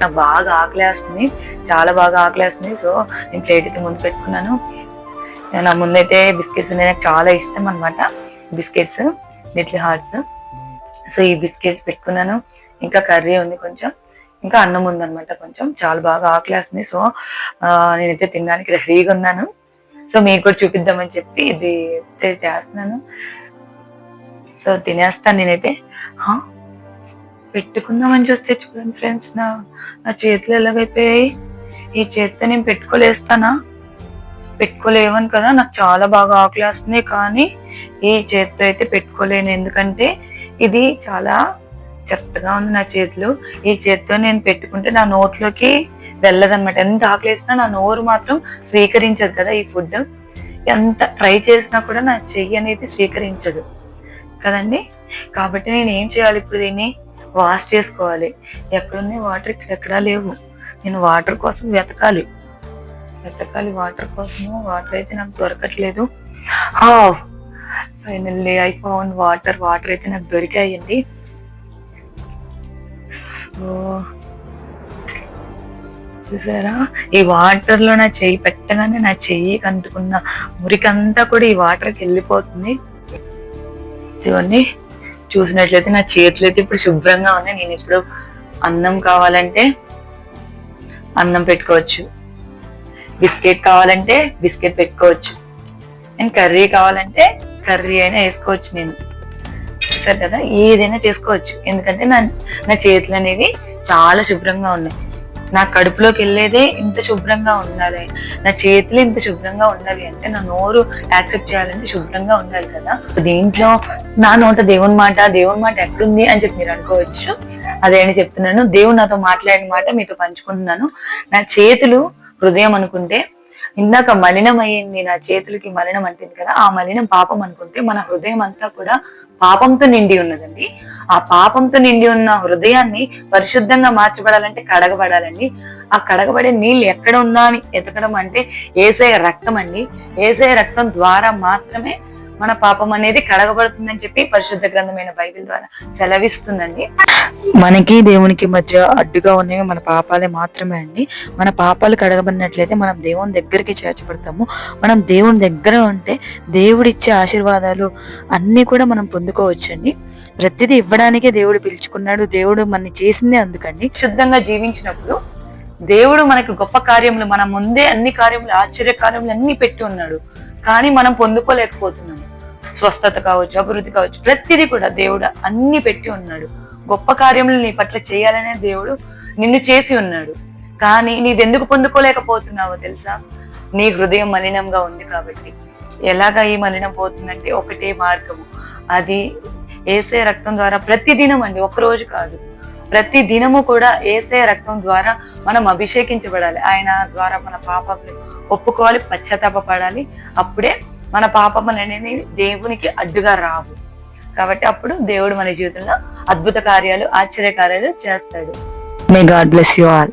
నాకు బాగా ఆకలేస్తుంది చాలా బాగా ఆకలేస్తుంది. సో నేను ప్లేట్ అయితే ముందు పెట్టుకున్నాను. నా ముందైతే బిస్కెట్స్ నాకు చాలా ఇష్టం అనమాట బిస్కెట్స్ లిటిల్ హార్ట్స్. సో ఈ బిస్కెట్స్ పెట్టుకున్నాను. ఇంకా కర్రీ ఉంది కొంచెం. ఇంకా అన్నం ఉందన్నమాట కొంచెం. చాలా బాగా ఆకలేస్తుంది. సో నేనైతే తినడానికి రెడీగా ఉన్నాను. సో మీకు కూడా చూపిద్దామని చెప్పి ఇది చేస్తున్నాను. సో తినేస్తాను నేనైతే. హా, పెట్టుకుందామని చూస్తే చూడండి ఫ్రెండ్స్ నా నా చేతులు ఎలాగైపోయాయి? ఈ చేతితో నేను పెట్టుకోలేస్తానా? పెట్టుకోలేవని కదా నాకు చాలా బాగా ఆకలేస్తుంది కానీ ఈ చేతితో అయితే పెట్టుకోలేను. ఎందుకంటే ఇది చాలా చెత్తగా ఉంది నా చేతులు. ఈ చేతితో నేను పెట్టుకుంటే నా నోట్లోకి వెళ్ళదన్నమాట. ఎంత ఆకలేసినా నా నోరు మాత్రం స్వీకరించదు కదా ఈ ఫుడ్. ఎంత ట్రై చేసినా కూడా నా చెయ్యి అనేది స్వీకరించదు. కదండి? కాబట్టి నేను ఏం చేయాలి ఇప్పుడు దీన్ని? వాష్ చేసుకోవాలి. ఎక్కడున్నాయి వాటర్ ఇక్కడ ఎక్కడా లేవు. నేను వాటర్ కోసం వెతకాలి. వెతకాలి వాటర్ కోసము. వాటర్ అయితే నాకు దొరకట్లేదు. Finally I found water water అయితే నాకు దొరికాయండి. చూసారా? ఈ వాటర్లో నా చెయ్యి పెట్టగానే నా చెయ్యి కంటుకున్న మురికంతా కూడా ఈ వాటర్కి వెళ్ళిపోతుంది. చూడండి చూసినట్లయితే నా చేతులు అయితే ఇప్పుడు శుభ్రంగా ఉన్నాయి. నేను ఇప్పుడు అన్నం కావాలంటే అన్నం పెట్టుకోవచ్చు. బిస్కెట్ కావాలంటే బిస్కెట్ పెట్టుకోవచ్చు. అండ్ కర్రీ కావాలంటే కర్రీ అయినా వేసుకోవచ్చు నేను. చూసారు కదా? ఏదైనా చేసుకోవచ్చు. ఎందుకంటే నా నా చేతులు అనేవి చాలా శుభ్రంగా ఉన్నాయి. నా కడుపులోకి వెళ్ళేదే ఇంత శుభ్రంగా ఉండాలి. నా చేతులు ఇంత శుభ్రంగా ఉండాలి అంటే నా నోరు యాక్సెప్ట్ చేయాలంటే శుభ్రంగా ఉండాలి కదా. దీంట్లో నా నోట దేవుని మాట దేవుని మాట ఎక్కడుంది అని చెప్పి మీరు అనుకోవచ్చు. అదే అని చెప్తున్నాను. దేవుడు నాతో మాట్లాడిన మాట మీతో పంచుకుంటున్నాను. నా చేతులు హృదయం అనుకుంటే ఇందాక మలినం అయ్యింది నా చేతులకి మలినం అంటుంది కదా ఆ మలినం పాపం అనుకుంటే మన హృదయం అంతా కూడా పాపంతో నిండి ఉన్నదండి. ఆ పాపంతో నిండి ఉన్న హృదయాన్ని పరిశుద్ధంగా మార్చబడాలంటే కడగబడాలండి. ఆ కడగబడే నీళ్ళు ఎక్కడ ఉందా అని ఎతకడం అంటే ఏసే రక్తం అండి. ఏసే రక్తం ద్వారా మాత్రమే మన పాపం అనేది కడగబడుతుందని చెప్పి పరిశుద్ధ గ్రంథమైన బైబిల్ ద్వారా సెలవిస్తుందండి. మనకి దేవునికి మధ్య అడ్డుగా ఉన్నవి మన పాపాలే మాత్రమే అండి. మన పాపాలు కడగబడినట్లయితే మనం దేవుని దగ్గరికి చేర్చబడతాము. మనం దేవుని దగ్గర ఉంటే దేవుడిచ్చే ఆశీర్వాదాలు అన్నీ కూడా మనం పొందుకోవచ్చండి. ప్రతిదీ ఇవ్వడానికే దేవుడు పిలుచుకున్నాడు. దేవుడు మన చేసిందే అందుకండి. శుద్ధంగా జీవించినప్పుడు దేవుడు మనకు గొప్ప కార్యములు మన ముందే అన్ని కార్యములు ఆశ్చర్య కార్యములు అన్ని పెట్టి ఉన్నాడు. కానీ మనం పొందుకోలేకపోతున్నాము స్వస్థత కావచ్చు అభివృద్ధి కావచ్చు ప్రతిదీ కూడా దేవుడు అన్ని పెట్టి ఉన్నాడు. గొప్ప కార్యములు నీ పట్ల చేయాలనే దేవుడు నిన్ను చేసి ఉన్నాడు. కానీ నీవెందుకు పొందుకోలేకపోతున్నావో తెలుసా? నీ హృదయం మలినంగా ఉంది కాబట్టి. ఎలాగా ఈ మలినం పోతుందంటే ఒకటే మార్గము. అది ఏసే రక్తం ద్వారా ప్రతి దినం అండి ఒకరోజు కాదు. ప్రతి దినము కూడా ఏసే రక్తం ద్వారా మనం అభిషేకించబడాలి. ఆయన ద్వారా మన పాపములు ఒప్పుకోవాలి పశ్చాత్తాపడాలి అప్పుడే మన పాపములు అనేది దేవునికి అడ్డుగా రావు. కాబట్టి అప్పుడు దేవుడు మన జీవితంలో అద్భుత కార్యాలు ఆశ్చర్య కార్యాలు చేస్తాడు. May God bless you all